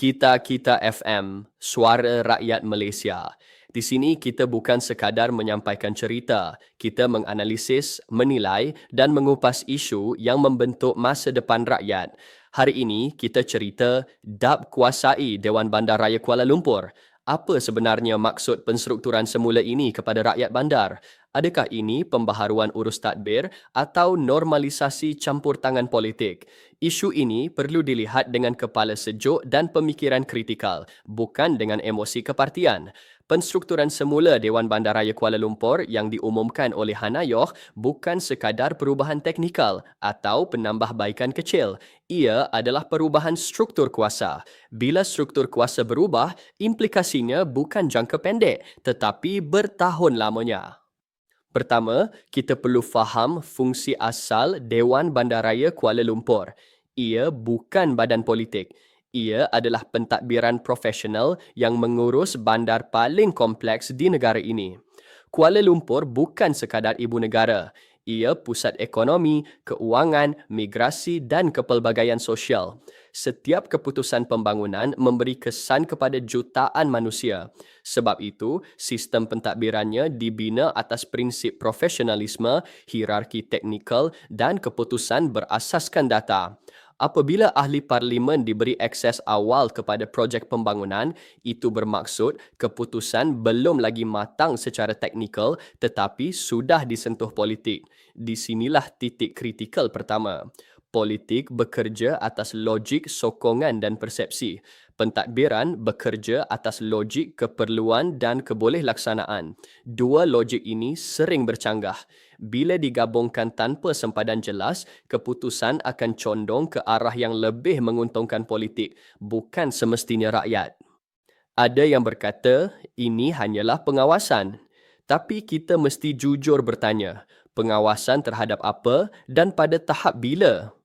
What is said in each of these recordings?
Kita Kita FM, Suara Rakyat Malaysia. Di sini kita bukan sekadar menyampaikan cerita, kita menganalisis, menilai dan mengupas isu yang membentuk masa depan rakyat. Hari ini kita cerita DAP kuasai Dewan Bandar Raya Kuala Lumpur. Apa sebenarnya maksud penstrukturan semula ini kepada rakyat bandar? Adakah ini pembaharuan urus tadbir atau normalisasi campur tangan politik? Isu ini perlu dilihat dengan kepala sejuk dan pemikiran kritikal, bukan dengan emosi kepartian. Penstrukturan semula Dewan Bandaraya Kuala Lumpur yang diumumkan oleh Hanayoh bukan sekadar perubahan teknikal atau penambahbaikan kecil. Ia adalah perubahan struktur kuasa. Bila struktur kuasa berubah, implikasinya bukan jangka pendek tetapi bertahun lamanya. Pertama, kita perlu faham fungsi asal Dewan Bandaraya Kuala Lumpur. Ia bukan badan politik. Ia adalah pentadbiran profesional yang mengurus bandar paling kompleks di negara ini. Kuala Lumpur bukan sekadar ibu negara. Ia pusat ekonomi, keuangan, migrasi dan kepelbagaian sosial setiap keputusan pembangunan memberi kesan kepada jutaan manusia. Sebab itu, sistem pentadbirannya dibina atas prinsip profesionalisme, hierarki teknikal dan keputusan berasaskan data. Apabila ahli parlimen diberi akses awal kepada projek pembangunan, itu bermaksud keputusan belum lagi matang secara teknikal tetapi sudah disentuh politik. Di sinilah titik kritikal pertama. Politik bekerja atas logik sokongan dan persepsi. Pentadbiran bekerja atas logik keperluan dan kebolehtlaksanaan. Dua logik ini sering bercanggah. Bila digabungkan tanpa sempadan jelas, keputusan akan condong ke arah yang lebih menguntungkan politik, bukan semestinya rakyat. Ada yang berkata ini hanyalah pengawasan. Tapi kita mesti jujur bertanya, pengawasan terhadap apa dan pada tahap bila?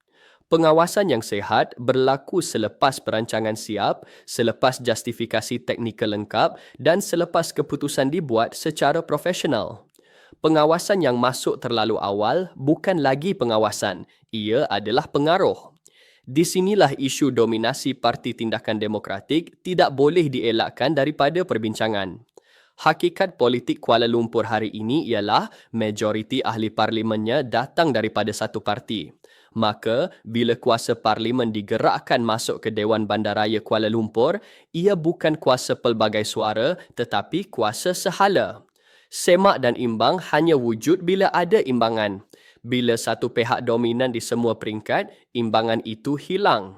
Pengawasan yang sehat berlaku selepas perancangan siap, selepas justifikasi teknikal lengkap dan selepas keputusan dibuat secara profesional. Pengawasan yang masuk terlalu awal bukan lagi pengawasan, ia adalah pengaruh. Di sinilah isu dominasi Parti Tindakan Demokratik tidak boleh dielakkan daripada perbincangan. Hakikat politik Kuala Lumpur hari ini ialah majoriti ahli parlimennya datang daripada satu parti maka bila kuasa parlimen digerakkan masuk ke Dewan Bandaraya Kuala Lumpur, ia bukan kuasa pelbagai suara tetapi kuasa sehala. Semak dan imbang hanya wujud bila ada imbangan. Bila satu pihak dominan di semua peringkat, imbangan itu hilang.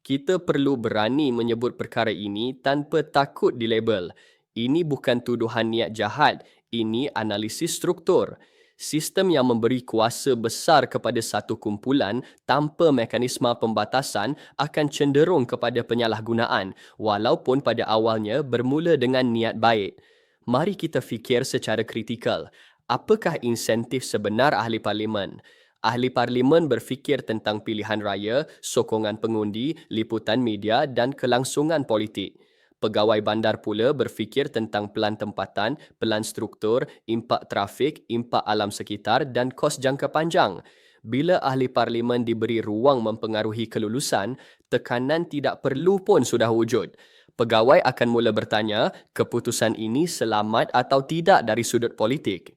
Kita perlu berani menyebut perkara ini tanpa takut dilabel. Ini bukan tuduhan niat jahat, ini analisis struktur sistem yang memberi kuasa besar kepada satu kumpulan tanpa mekanisme pembatasan akan cenderung kepada penyalahgunaan walaupun pada awalnya bermula dengan niat baik. Mari kita fikir secara kritikal. Apakah insentif sebenar ahli parlimen? Ahli parlimen berfikir tentang pilihan raya, sokongan pengundi, liputan media dan kelangsungan politik. Pegawai bandar pula berfikir tentang pelan tempatan, pelan struktur, impak trafik, impak alam sekitar dan kos jangka panjang. Bila ahli parlimen diberi ruang mempengaruhi kelulusan, tekanan tidak perlu pun sudah wujud. Pegawai akan mula bertanya, keputusan ini selamat atau tidak dari sudut politik.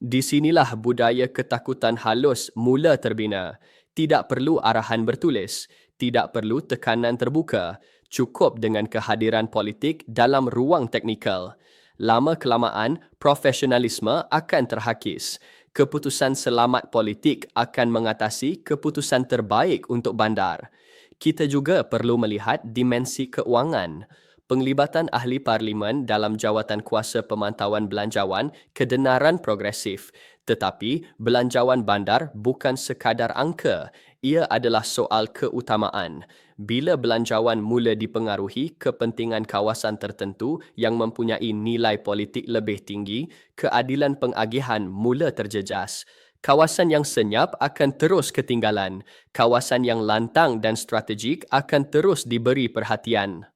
Di sinilah budaya ketakutan halus mula terbina. Tidak perlu arahan bertulis, tidak perlu tekanan terbuka cukup dengan kehadiran politik dalam ruang teknikal. Lama kelamaan, profesionalisme akan terhakis. Keputusan selamat politik akan mengatasi keputusan terbaik untuk bandar. Kita juga perlu melihat dimensi keuangan. Penglibatan ahli parlimen dalam jawatan kuasa pemantauan belanjawan kedenaran progresif. Tetapi belanjawan bandar bukan sekadar angka, ia adalah soal keutamaan bila belanjawan mula dipengaruhi kepentingan kawasan tertentu yang mempunyai nilai politik lebih tinggi, keadilan pengagihan mula terjejas. Kawasan yang senyap akan terus ketinggalan. Kawasan yang lantang dan strategik akan terus diberi perhatian.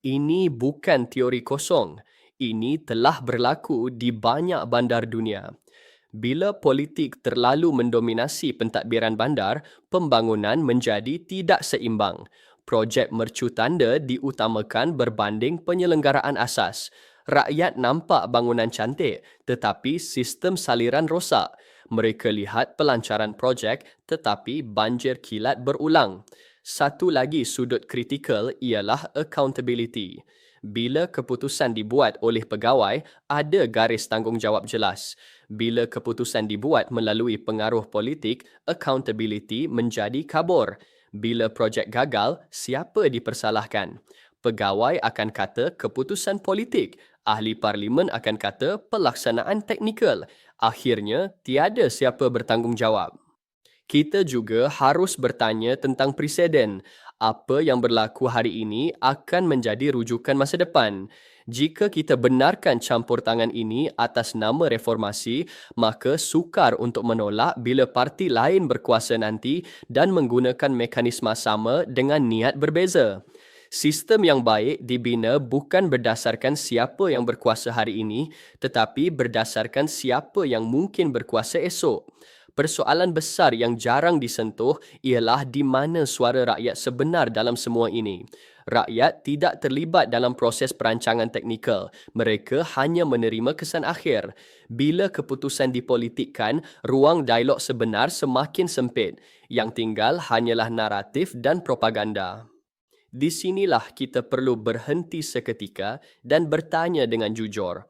Ini bukan teori kosong. Ini telah berlaku di banyak bandar dunia. Bila politik terlalu mendominasi pentadbiran bandar, pembangunan menjadi tidak seimbang. projek mercu tanda diutamakan berbanding penyelenggaraan asas. Rakyat nampak bangunan cantik tetapi sistem saliran rosak. Mereka lihat pelancaran projek tetapi banjir kilat berulang. Satu lagi sudut kritikal ialah accountability. Bila keputusan dibuat oleh pegawai, ada garis tanggungjawab jelas. Bila keputusan dibuat melalui pengaruh politik, accountability menjadi kabur. Bila projek gagal, siapa dipersalahkan? Pegawai akan kata keputusan politik, ahli parlimen akan kata pelaksanaan teknikal. Akhirnya, tiada siapa bertanggungjawab. Kita juga harus bertanya tentang presiden. Apa yang berlaku hari ini akan menjadi rujukan masa depan. Jika kita benarkan campur tangan ini atas nama reformasi, maka sukar untuk menolak bila parti lain berkuasa nanti dan menggunakan mekanisme sama dengan niat berbeza. Sistem yang baik dibina bukan berdasarkan siapa yang berkuasa hari ini, tetapi berdasarkan siapa yang mungkin berkuasa esok. Persoalan besar yang jarang disentuh ialah di mana suara rakyat sebenar dalam semua ini rakyat tidak terlibat dalam proses perancangan teknikal. Mereka hanya menerima kesan akhir. Bila keputusan dipolitikkan, ruang dialog sebenar semakin sempit. Yang tinggal hanyalah naratif dan propaganda. Di sinilah kita perlu berhenti seketika dan bertanya dengan jujur.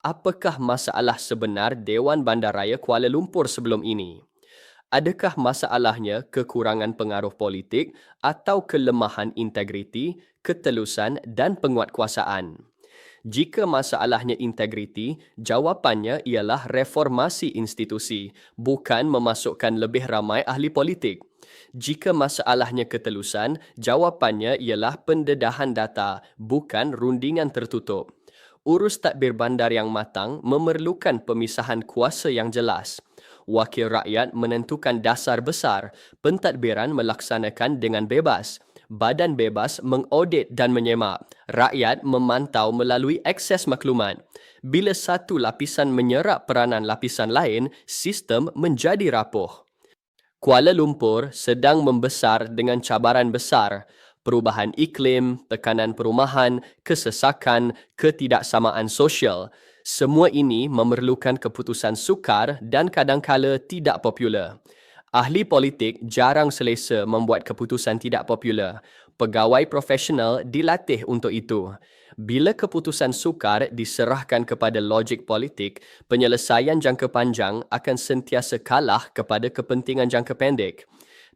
Apakah masalah sebenar Dewan Bandaraya Kuala Lumpur sebelum ini? Adakah masalahnya kekurangan pengaruh politik atau kelemahan integriti, ketelusan dan penguatkuasaan? Jika masalahnya integriti, jawapannya ialah reformasi institusi, bukan memasukkan lebih ramai ahli politik. Jika masalahnya ketelusan, jawapannya ialah pendedahan data, bukan rundingan tertutup. Urus tadbir bandar yang matang memerlukan pemisahan kuasa yang jelas wakil rakyat menentukan dasar besar, pentadbiran melaksanakan dengan bebas. Badan bebas mengaudit dan menyemak. Rakyat memantau melalui akses maklumat. Bila satu lapisan menyerap peranan lapisan lain, sistem menjadi rapuh. Kuala Lumpur sedang membesar dengan cabaran besar. Perubahan iklim, tekanan perumahan, kesesakan, ketidaksamaan sosial. Semua ini memerlukan keputusan sukar dan kadangkala tidak popular. Ahli politik jarang selesa membuat keputusan tidak popular. Pegawai profesional dilatih untuk itu. Bila keputusan sukar diserahkan kepada logik politik, penyelesaian jangka panjang akan sentiasa kalah kepada kepentingan jangka pendek.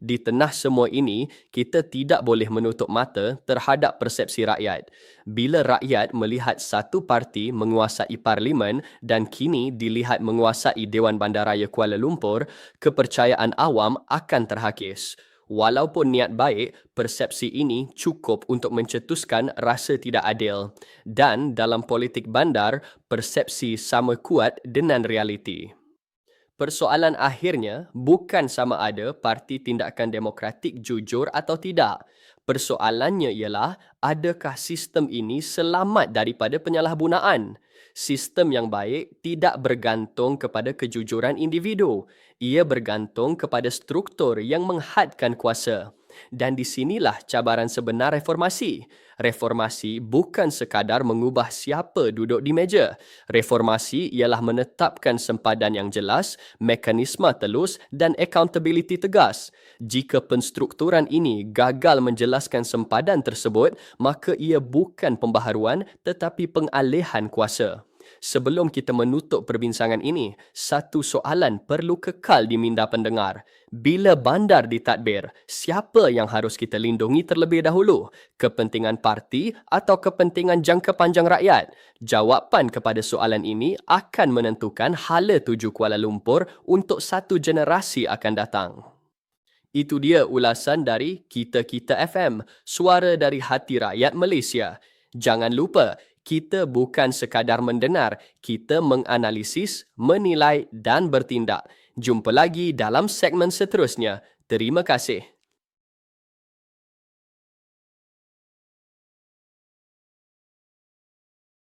Di tengah semua ini, kita tidak boleh menutup mata terhadap persepsi rakyat. Bila rakyat melihat satu parti menguasai parlimen dan kini dilihat menguasai Dewan Bandaraya Kuala Lumpur, kepercayaan awam akan terhakis. Walaupun niat baik, persepsi ini cukup untuk mencetuskan rasa tidak adil. Dan dalam politik bandar, persepsi sama kuat dengan realiti. Persoalan akhirnya bukan sama ada parti tindakan demokratik jujur atau tidak. Persoalannya ialah adakah sistem ini selamat daripada penyalahgunaan? Sistem yang baik tidak bergantung kepada kejujuran individu. Ia bergantung kepada struktur yang menghadkan kuasa. Dan di sinilah cabaran sebenar reformasi. Reformasi bukan sekadar mengubah siapa duduk di meja. Reformasi ialah menetapkan sempadan yang jelas, mekanisme telus dan accountability tegas. Jika penstrukturan ini gagal menjelaskan sempadan tersebut, maka ia bukan pembaharuan tetapi pengalihan kuasa. Sebelum kita menutup perbincangan ini, satu soalan perlu kekal di minda pendengar. Bila bandar ditadbir, siapa yang harus kita lindungi terlebih dahulu? Kepentingan parti atau kepentingan jangka panjang rakyat? Jawapan kepada soalan ini akan menentukan hala tuju Kuala Lumpur untuk satu generasi akan datang. Itu dia ulasan dari Kita Kita FM, suara dari hati rakyat Malaysia. Jangan lupa, kita bukan sekadar mendengar, kita menganalisis, menilai dan bertindak. Jumpa lagi dalam segmen seterusnya. Terima kasih.